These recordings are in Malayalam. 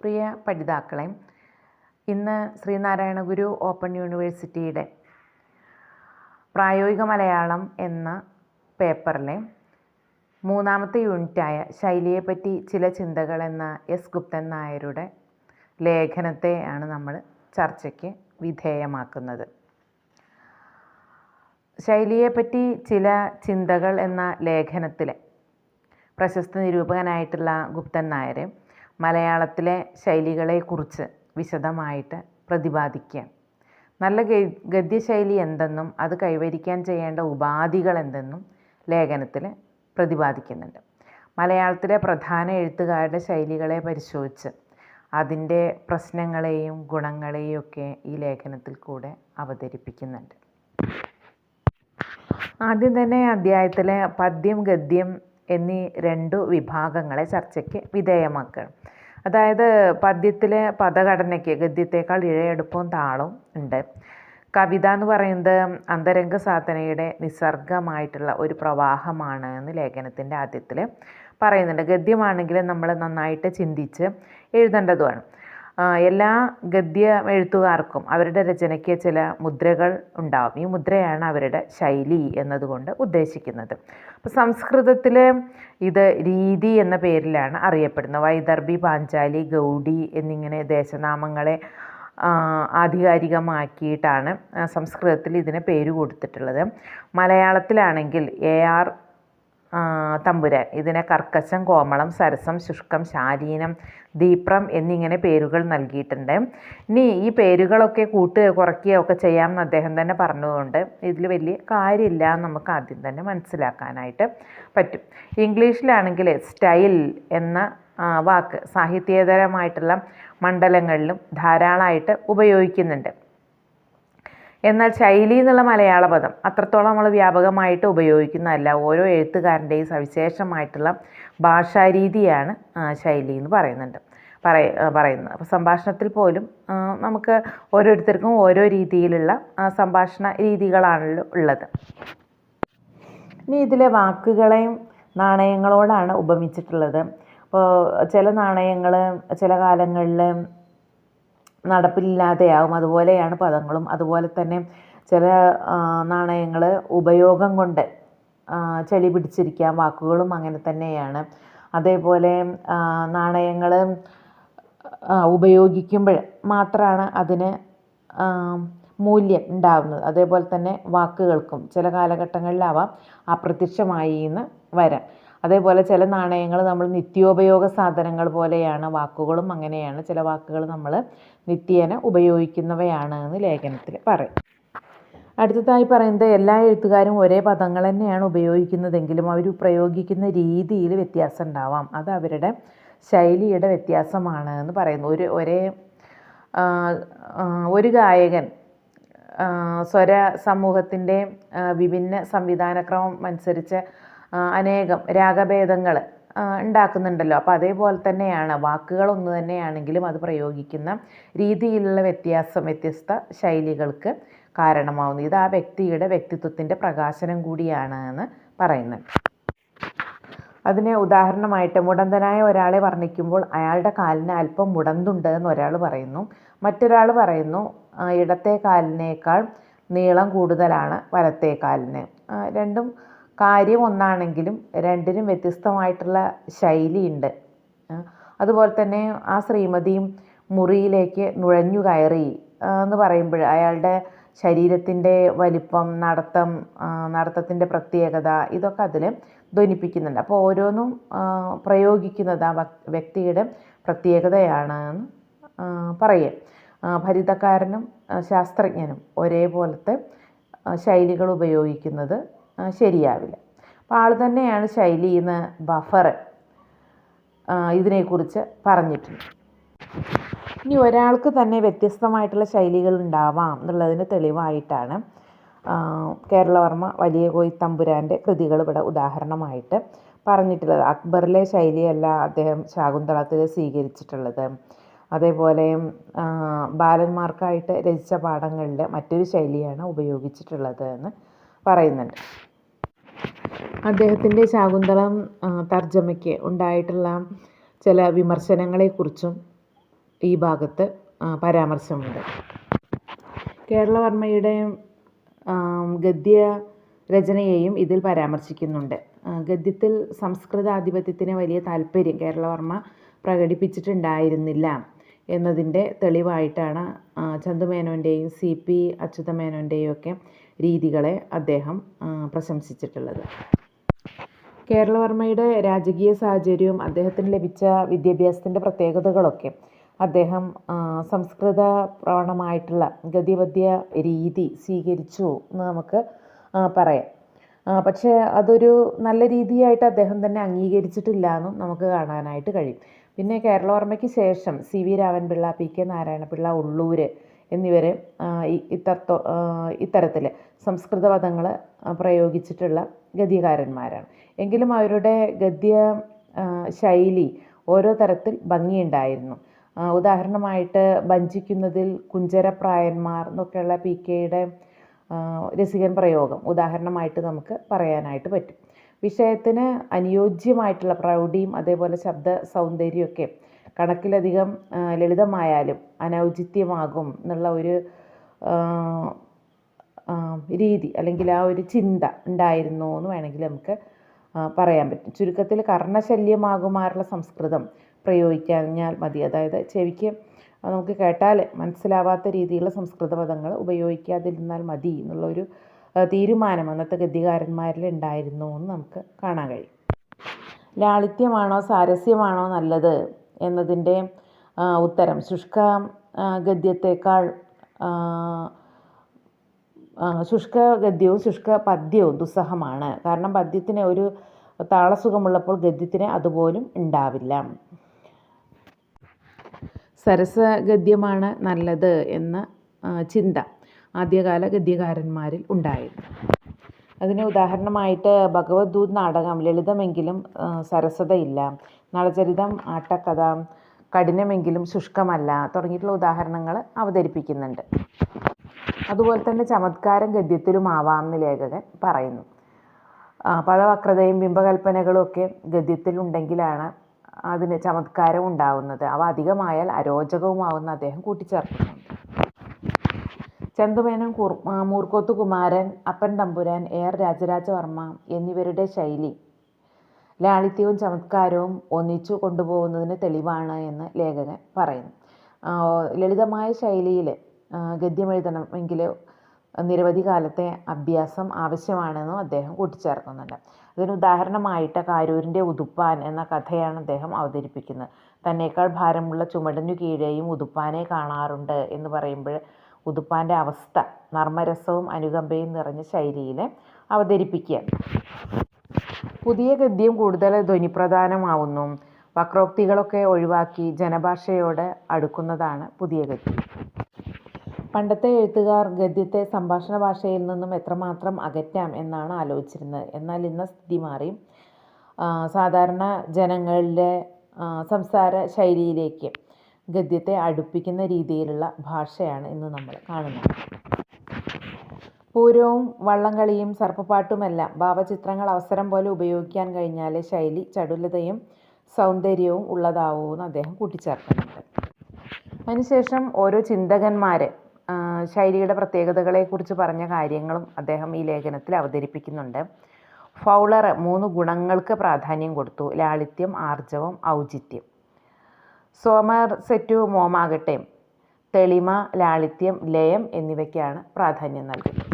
പ്രിയ പഠിതാക്കളെ ഇന്ന് ശ്രീനാരായണ ഗുരു ഓപ്പൺ യൂണിവേഴ്സിറ്റിയുടെ പ്രായോഗിക മലയാളം എന്ന പേപ്പറിലെ മൂന്നാമത്തെ യൂണിറ്റായ ശൈലിയെപ്പറ്റി ചില ചിന്തകൾ എന്ന എസ് ഗുപ്തൻ നായരുടെ ലേഖനത്തെയാണ് നമ്മൾ ചർച്ചയ്ക്ക് വിധേയമാക്കുന്നത്. ശൈലിയെപ്പറ്റി ചില ചിന്തകൾ എന്ന ലേഖനത്തിലെ പ്രശസ്ത നിരൂപകനായിട്ടുള്ള ഗുപ്തൻ നായർ മലയാളത്തിലെ ശൈലികളെക്കുറിച്ച് വിശദമായിട്ട് പ്രതിപാദിക്കുക നല്ല ഗദ്യശൈലി എന്തെന്നും അത് കൈവരിക്കാൻ ചെയ്യേണ്ട ഉപാധികൾ എന്തെന്നും ലേഖനത്തിൽ പ്രതിപാദിക്കുന്നുണ്ട്. മലയാളത്തിലെ പ്രധാന എഴുത്തുകാരുടെ ശൈലികളെ പരിശോധിച്ച് അതിന്റെ പ്രശ്നങ്ങളെയും ഗുണങ്ങളെയും ഒക്കെ ഈ ലേഖനത്തിൽ കൂടെ അവതരിപ്പിക്കുന്നുണ്ട്. ആദ്യം തന്നെ അധ്യായത്തിലെ പദ്യം ഗദ്യം എന്നീ രണ്ടു വിഭാഗങ്ങളെ ചർച്ചയ്ക്ക് വിധേയമാക്കണം അതായത് പദ്യത്തിലെ പദഘടനയ്ക്ക് ഗദ്യത്തേക്കാൾ ഇഴയെടുപ്പവും താളും ഉണ്ട്. കവിത എന്ന് പറയുന്നത് അന്തരംഗ സാധനയുടെ നിസർഗമായിട്ടുള്ള ഒരു പ്രവാഹമാണ് എന്ന് ലേഖനത്തിന്റെ ആദ്യത്തിൽ പറയുന്നുണ്ട്. ഗദ്യമാണെങ്കിൽ നമ്മൾ നന്നായിട്ട് ചിന്തിച്ച് എഴുതേണ്ടതുമാണ്. എല്ലാ ഗദ്യ എഴുത്തുകാർക്കും അവരുടെ രചനയ്ക്ക് ചില മുദ്രകൾ ഉണ്ടാവും. ഈ മുദ്രയാണ് അവരുടെ ശൈലി എന്നതുകൊണ്ട് ഉദ്ദേശിക്കുന്നത്. അപ്പോൾ സംസ്കൃതത്തിൽ ഇത് രീതി എന്ന പേരിലാണ് അറിയപ്പെടുന്നത്. വൈദർഭി പാഞ്ചാലി ഗൗഡി എന്നിങ്ങനെ ദേശനാമങ്ങളെ ആധികാരികമാക്കിയിട്ടാണ് സംസ്കൃതത്തിൽ ഇതിന് പേര് കൊടുത്തിട്ടുള്ളത്. മലയാളത്തിലാണെങ്കിൽ എ ആർ തമ്പുരാൻ. ഇതിനെ കർക്കശം കോമളം സരസം ശുഷ്കം ശാലീനം ദീപ്രം എന്നിങ്ങനെ പേരുകൾ നൽകിയിട്ടുണ്ട്. ഇനി ഈ പേരുകളൊക്കെ കൂട്ടുക കുറയ്ക്കുകയോ ഒക്കെ ചെയ്യാമെന്ന് അദ്ദേഹം തന്നെ പറഞ്ഞതുകൊണ്ട് ഇതിൽ വലിയ കാര്യമില്ല എന്ന് നമുക്ക് ആദ്യം തന്നെ മനസ്സിലാക്കാനായിട്ട് പറ്റും. ഇംഗ്ലീഷിലാണെങ്കിൽ സ്റ്റൈൽ എന്ന വാക്ക് സാഹിത്യേതരമായിട്ടുള്ള മണ്ഡലങ്ങളിലും ധാരാളമായിട്ട് ഉപയോഗിക്കുന്നുണ്ട്. എന്നാൽ ശൈലി എന്നുള്ള മലയാള പദം അത്രത്തോളം നമ്മൾ വ്യാപകമായിട്ട് ഉപയോഗിക്കുന്നതല്ല. ഓരോ എഴുത്തുകാരന്റെയും സവിശേഷമായിട്ടുള്ള ഭാഷാരീതിയാണ് ശൈലി എന്ന് പറയുന്നുണ്ട്. പറയ പറയുന്നത്. അപ്പോൾ സംഭാഷണത്തിൽ പോലും നമുക്ക് ഓരോരുത്തർക്കും ഓരോ രീതിയിലുള്ള സംഭാഷണ രീതികളാണല്ലോ ഉള്ളത്. ഇനി ഇതിലെ വാക്കുകളെയും നാണയങ്ങളോടാണ് ഉപമിച്ചിട്ടുള്ളത്. അപ്പോൾ ചില നാണയങ്ങൾ ചില കാലങ്ങളിൽ നടപ്പിലില്ലാതെയാവും അതുപോലെയാണ് പദങ്ങളും. അതുപോലെ തന്നെ ചില നാണയങ്ങൾ ഉപയോഗം കൊണ്ട് ചെളി പിടിച്ചിരിക്കാം വാക്കുകളും അങ്ങനെ തന്നെയാണ്. അതേപോലെ നാണയങ്ങൾ ഉപയോഗിക്കുമ്പോൾ മാത്രമാണ് അതിന് മൂല്യം ഉണ്ടാവുന്നത്. അതേപോലെ തന്നെ വാക്കുകൾക്കും ചില കാലഘട്ടങ്ങളിലാവാം അപ്രത്യക്ഷമായി എന്ന് വരാം. അതേപോലെ ചില നാണയങ്ങൾ നമ്മൾ നിത്യോപയോഗ സാധനങ്ങൾ പോലെയാണ് വാക്കുകളും അങ്ങനെയാണ് ചില വാക്കുകൾ നമ്മൾ നിത്യേന ഉപയോഗിക്കുന്നവയാണ് എന്ന് ലേഖനത്തിൽ പറയും. അടുത്തതായി പറയുന്നത് എല്ലാ എഴുത്തുകാരും ഒരേ പദങ്ങൾ തന്നെയാണ് ഉപയോഗിക്കുന്നതെങ്കിലും അവർ പ്രയോഗിക്കുന്ന രീതിയിൽ വ്യത്യാസം ഉണ്ടാവാം. അത് അവരുടെ ശൈലിയുടെ വ്യത്യാസമാണ് എന്ന് പറയുന്നു. ഒരു ഒരേ ഒരു ഗായകൻ സ്വര സമൂഹത്തിന്റെ വിഭിന്ന സംവിധാനക്രമം അനുസരിച്ച് അനേകം രാഗഭേദങ്ങൾ ഉണ്ടാക്കുന്നുണ്ടല്ലോ. അപ്പോൾ അതേപോലെ തന്നെയാണ് വാക്കുകൾ ഒന്ന് തന്നെയാണെങ്കിലും അത് പ്രയോഗിക്കുന്ന രീതിയിലുള്ള വ്യത്യാസം വ്യത്യസ്ത ശൈലികൾക്ക് കാരണമാവുന്നു. ഇത് ആ വ്യക്തിയുടെ വ്യക്തിത്വത്തിന്റെ പ്രകാശനം കൂടിയാണ് എന്ന് പറയുന്നത്. അതിനെ ഉദാഹരണമായിട്ട് മുടന്തനായ ഒരാളെ വർണിക്കുമ്പോൾ അയാളുടെ കാലിന് അല്പം മുടന്തുണ്ട് എന്ന് ഒരാൾ പറയുന്നു. മറ്റൊരാൾ പറയുന്നു ഇടത്തെ കാലിനേക്കാൾ നീളം കൂടുതലാണ് വലത്തെ കാലിന്. രണ്ടും കാര്യം ഒന്നാണെങ്കിലും രണ്ടിനും വ്യത്യസ്തമായിട്ടുള്ള ശൈലിയുണ്ട്. അതുപോലെ തന്നെ ആ ശ്രീമതിയും മുറിയിലേക്ക് നുഴഞ്ഞു കയറി എന്ന് പറയുമ്പോൾ അയാളുടെ ശരീരത്തിന്റെ വലിപ്പം നടത്തം നടത്തത്തിന്റെ പ്രത്യേകത ഇതൊക്കെ അതിൽ ധ്വനിപ്പിക്കുന്നുണ്ട്. അപ്പോൾ ഓരോന്നും പ്രയോഗിക്കുന്നത് ആ വ്യക്തിയുടെ പ്രത്യേകതയാണ് എന്ന് പറയുക ഭരിതക്കാരനും ശാസ്ത്രജ്ഞനും ഒരേപോലത്തെ ശൈലികൾ ഉപയോഗിക്കുന്നത് ശരിയാവില്ല. അപ്പോൾ ആൾ തന്നെയാണ് ശൈലി ബഫർ ഇതിനെക്കുറിച്ച് പറഞ്ഞിട്ടുണ്ട്. ഇനി ഒരാൾക്ക് തന്നെ വ്യത്യസ്തമായിട്ടുള്ള ശൈലികൾ ഉണ്ടാവാം എന്നുള്ളതിന് തെളിവായിട്ടാണ് കേരളവർമ്മ വലിയ കോയി തമ്പുരാന്റെ കൃതികൾ ഇവിടെ ഉദാഹരണമായിട്ട് പറഞ്ഞിട്ടുള്ളത്. അക്ബറിലെ ശൈലിയല്ല അദ്ദേഹം ശാകുന്തളത്തിൽ സ്വീകരിച്ചിട്ടുള്ളത്. അതേപോലെ ബാലന്മാർക്കായിട്ട് രചിച്ച പാഠങ്ങളിൽ മറ്റൊരു ശൈലിയാണ് ഉപയോഗിച്ചിട്ടുള്ളത് എന്ന് പറയുന്നുണ്ട്. അദ്ദേഹത്തിന്റെ ശാകുന്തളം തർജമയ്ക്ക് ഉണ്ടായിട്ടുള്ള ചില വിമർശനങ്ങളെക്കുറിച്ചും ഈ ഭാഗത്ത് പരാമർശമുണ്ട്. കേരളവർമ്മയുടെ ഗദ്യ രചനയെയും ഇതിൽ പരാമർശിക്കുന്നുണ്ട്. ഗദ്യത്തിൽ സംസ്കൃതാധിപത്യത്തിന് വലിയ താല്പര്യം കേരളവർമ്മ പ്രകടിപ്പിച്ചിട്ടുണ്ടായിരുന്നില്ല എന്നതിന്റെ തെളിവായിട്ടാണ് ചന്തുമേനോന്റെയും സി പി അച്യുതമേനോന്റെയും ഒക്കെ രീതികളെ അദ്ദേഹം പ്രശംസിച്ചിട്ടുള്ളത്. കേരളവർമ്മയുടെ രാജകീയ സാഹചര്യവും അദ്ദേഹത്തിന് ലഭിച്ച വിദ്യാഭ്യാസത്തിന്റെ പ്രത്യേകതകളൊക്കെ അദ്ദേഹം സംസ്കൃത പ്രവണമായിട്ടുള്ള ഗതിപദ്യ രീതി സ്വീകരിച്ചു എന്ന് നമുക്ക് പറയാം. പക്ഷേ അതൊരു നല്ല രീതിയായിട്ട് അദ്ദേഹം തന്നെ അംഗീകരിച്ചിട്ടില്ല എന്നും നമുക്ക് കാണാനായിട്ട് കഴിയും. പിന്നെ കേരളവർമ്മയ്ക്ക് ശേഷം C V Ramanpillai P K Narayanapillai Ulloor എന്നിവർ ഇത്തരത്തോ ഇത്തരത്തിൽ സംസ്കൃത പദങ്ങൾ പ്രയോഗിച്ചിട്ടുള്ള ഗദ്യകാരന്മാരാണ്. എങ്കിലും അവരുടെ ഗദ്യ ശൈലി ഓരോ തരത്തിൽ ഭംഗിയുണ്ടായിരുന്നു. ഉദാഹരണമായിട്ട് ഭഞ്ചിക്കുന്നതിൽ കുഞ്ചരപ്രായന്മാർ എന്നൊക്കെയുള്ള പി കെയുടെ രസികൻ പ്രയോഗം ഉദാഹരണമായിട്ട് നമുക്ക് പറയാനായിട്ട് പറ്റും. വിഷയത്തിന് അനുയോജ്യമായിട്ടുള്ള പ്രൗഢിയും അതേപോലെ ശബ്ദ സൗന്ദര്യമൊക്കെ കണക്കിലധികം ലളിതമായാലും അനൗചിത്യമാകും എന്നുള്ള ഒരു രീതി അല്ലെങ്കിൽ ആ ഒരു ചിന്ത ഉണ്ടായിരുന്നു എന്ന് വേണമെങ്കിൽ നമുക്ക് പറയാൻ പറ്റും. ചുരുക്കത്തിൽ കർണശല്യമാകുമാറുള്ള സംസ്കൃതം പ്രയോഗിക്കാഞ്ഞാൽ മതി. അതായത് ചെവിക്ക് നമുക്ക് കേട്ടാൽ മനസ്സിലാവാത്ത രീതിയിലുള്ള സംസ്കൃത പദങ്ങൾ ഉപയോഗിക്കാതിരുന്നാൽ മതി എന്നുള്ളൊരു തീരുമാനം അന്നത്തെ ഗദ്യകാരന്മാരിൽ ഉണ്ടായിരുന്നു എന്ന് നമുക്ക് കാണാൻ കഴിയും. ലാളിത്യമാണോ സാരസ്യമാണോ നല്ലത്? എന്നതിന്റെ ഉത്തരം. ശുഷ്ക ഗദ്യത്തേക്കാൾ ശുഷ്ക ഗദ്യവും ശുഷ്ക പദ്യവും ദുസ്സഹമാണ്. കാരണം പദ്യത്തിന് ഒരു താളസുഖമുള്ളപ്പോൾ ഗദ്യത്തിന് അതുപോലും ഉണ്ടാവില്ല. സരസഗദ്യമാണ് നല്ലത് എന്ന ചിന്ത ആദ്യകാല ഗദ്യകാരന്മാരിൽ ഉണ്ടായിരുന്നു. അതിന് ഉദാഹരണമായിട്ട് ഭഗവദ്ദൂത് നാടകം ലളിതമെങ്കിലും സരസതയില്ല. നളചരിതം ആട്ടക്കഥ കഠിനമെങ്കിലും ശുഷ്കമല്ല തുടങ്ങിയിട്ടുള്ള ഉദാഹരണങ്ങൾ അവതരിപ്പിക്കുന്നുണ്ട്. അതുപോലെ തന്നെ ചമത്കാരം ഗദ്യത്തിലുമാവാം എന്ന് ലേഖകൻ പറയുന്നു. പദവക്രതയും ബിംബകൽപ്പനകളും ഒക്കെ ഗദ്യത്തിലുണ്ടെങ്കിലാണ് അതിന് ചമത്കാരം ഉണ്ടാവുന്നത്. അവ അധികമായാൽ അരോചകവുമാവുന്ന അദ്ദേഹം കൂട്ടിച്ചേർക്കുന്നുണ്ട്. ചന്തുമേനോൻ മൂർക്കോത്ത് കുമാരൻ അപ്പൻ തമ്പുരാൻ എ ആർ രാജരാജവർമ്മ എന്നിവരുടെ ശൈലി. ലാളിത്യവും ചമത്കാരവും ഒന്നിച്ചു കൊണ്ടുപോകുന്നതിന് തെളിവാണ് എന്ന് ലേഖകൻ പറയുന്നു. ലളിതമായ ശൈലിയിൽ ഗദ്യമെഴുതണമെങ്കിൽ നിരവധി കാലത്തെ അഭ്യാസം ആവശ്യമാണെന്നും അദ്ദേഹം കൂട്ടിച്ചേർക്കുന്നുണ്ട്. അതിന് ഉദാഹരണമായിട്ട് കാരൂരിന്റെ ഉതുപ്പാൻ എന്ന കഥയാണ് അദ്ദേഹം അവതരിപ്പിക്കുന്നത്. തന്നേക്കാൾ ഭാരമുള്ള ചുമടിനു കീഴേയും ഉതുപ്പാനെ കാണാറുണ്ട് എന്ന് പറയുമ്പോൾ ഉതുപ്പാന്റെ അവസ്ഥ നർമ്മരസവും അനുകമ്പയും നിറഞ്ഞ ശൈലിയിൽ അവതരിപ്പിക്കുക. പുതിയ ഗദ്യം കൂടുതൽ ധ്വനിപ്രധാനമാവുന്നു. വക്രോക്തികളൊക്കെ ഒഴിവാക്കി ജനഭാഷയോട് അടുക്കുന്നതാണ് പുതിയ ഗദ്യം. പണ്ടത്തെ എഴുത്തുകാർ ഗദ്യത്തെ സംഭാഷണ ഭാഷയിൽ നിന്നും എത്രമാത്രം അകറ്റാം എന്നാണ് ആലോചിച്ചിരുന്നത്. എന്നാൽ ഇന്ന് സ്ഥിതി മാറി. സാധാരണ ജനങ്ങളിലെ സംസാര ശൈലിയിലേക്ക് ഗദ്യത്തെ അടുപ്പിക്കുന്ന രീതിയിലുള്ള ഭാഷയാണ് ഇന്ന് നമ്മൾ കാണുന്നത്. പൂരവും വള്ളംകളിയും സർപ്പപ്പാട്ടുമെല്ലാം ഭാവചിത്രങ്ങൾ അവസരം പോലെ ഉപയോഗിക്കാൻ കഴിഞ്ഞാൽ ശൈലി ചടുലതയും സൗന്ദര്യവും ഉള്ളതാവൂ എന്ന് അദ്ദേഹം കൂട്ടിച്ചേർക്കുന്നുണ്ട്. അതിനുശേഷം ഓരോ ചിന്തകന്മാരെ ശൈലിയുടെ പ്രത്യേകതകളെക്കുറിച്ച് പറഞ്ഞ കാര്യങ്ങളും അദ്ദേഹം ഈ ലേഖനത്തിൽ അവതരിപ്പിക്കുന്നുണ്ട്. ഫൗളർ മൂന്ന് ഗുണങ്ങൾക്ക് പ്രാധാന്യം കൊടുത്തു. ലാളിത്യം ആർജവം ഔചിത്യം. സോമർ സെറ്റു മോമാകട്ടെ തെളിമ ലാളിത്യം ലയം എന്നിവയ്ക്കാണ് പ്രാധാന്യം നൽകുന്നത്.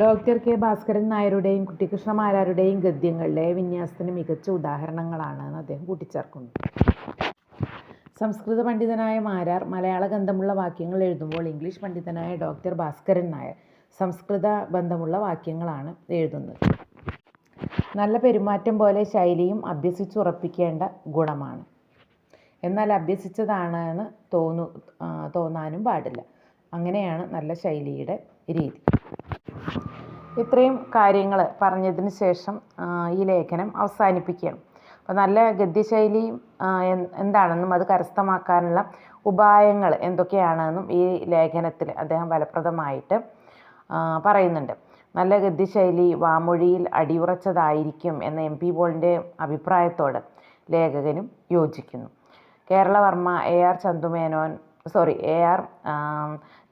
Doctor K. ഭാസ്കരൻ നായരുടെയും കുട്ടികൃഷ്ണ മാരാരുടെയും ഗദ്യങ്ങളിലെ വിന്യാസത്തിന് മികച്ച ഉദാഹരണങ്ങളാണ് എന്ന് അദ്ദേഹം കൂട്ടിച്ചേർക്കുന്നു. സംസ്കൃത പണ്ഡിതനായ മാരാർ മലയാള ഗന്ധമുള്ള വാക്യങ്ങൾ എഴുതുമ്പോൾ ഇംഗ്ലീഷ് പണ്ഡിതനായ ഡോക്ടർ ഭാസ്കരൻ നായർ സംസ്കൃത ബന്ധമുള്ള വാക്യങ്ങളാണ് എഴുതുന്നത്. നല്ല പെരുമാറ്റം പോലെ ശൈലിയും അഭ്യസിച്ചുറപ്പിക്കേണ്ട ഗുണമാണ്. എന്നാൽ അഭ്യസിച്ചതാണ് എന്ന് തോന്നു തോന്നാനും പാടില്ല. അങ്ങനെയാണ് നല്ല ശൈലിയുടെ രീതി. ഇത്രയും കാര്യങ്ങൾ പറഞ്ഞതിന് ശേഷം ഈ ലേഖനം അവസാനിപ്പിക്കുകയാണ്. അപ്പോൾ നല്ല ഗദ്യശൈലി എന്താണെന്നും അത് കരസ്ഥമാക്കാനുള്ള ഉപായങ്ങൾ എന്തൊക്കെയാണെന്നും ഈ ലേഖനത്തിൽ അദ്ദേഹം ഫലപ്രദമായിട്ട് പറയുന്നുണ്ട്. നല്ല ഗദ്യശൈലി വാമൊഴിയിൽ അടിയുറച്ചതായിരിക്കും എന്ന എം പി പോളിന്റെ അഭിപ്രായത്തോട് ലേഖകനും യോജിക്കുന്നു. Keralavarma A R Chandumenon sorry A R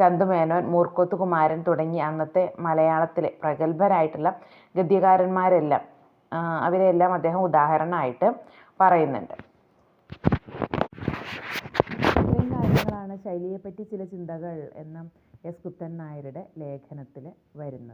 Chandumenon Moorkoth Kumaran തുടങ്ങി അന്നത്തെ മലയാളത്തിലെ പ്രഗത്ഭരായിട്ടുള്ള ഗദ്യകാരന്മാരെല്ലാം അവരെല്ലാം അദ്ദേഹം ഉദാഹരണമായിട്ട് പറയുന്നുണ്ട്. ഇത്രയും കാര്യങ്ങളാണ് ശൈലിയെപ്പറ്റി ചില ചിന്തകൾ എന്ന എസ്. കുത്തൻ നായരുടെ ലേഖനത്തിൽ വരുന്നത്.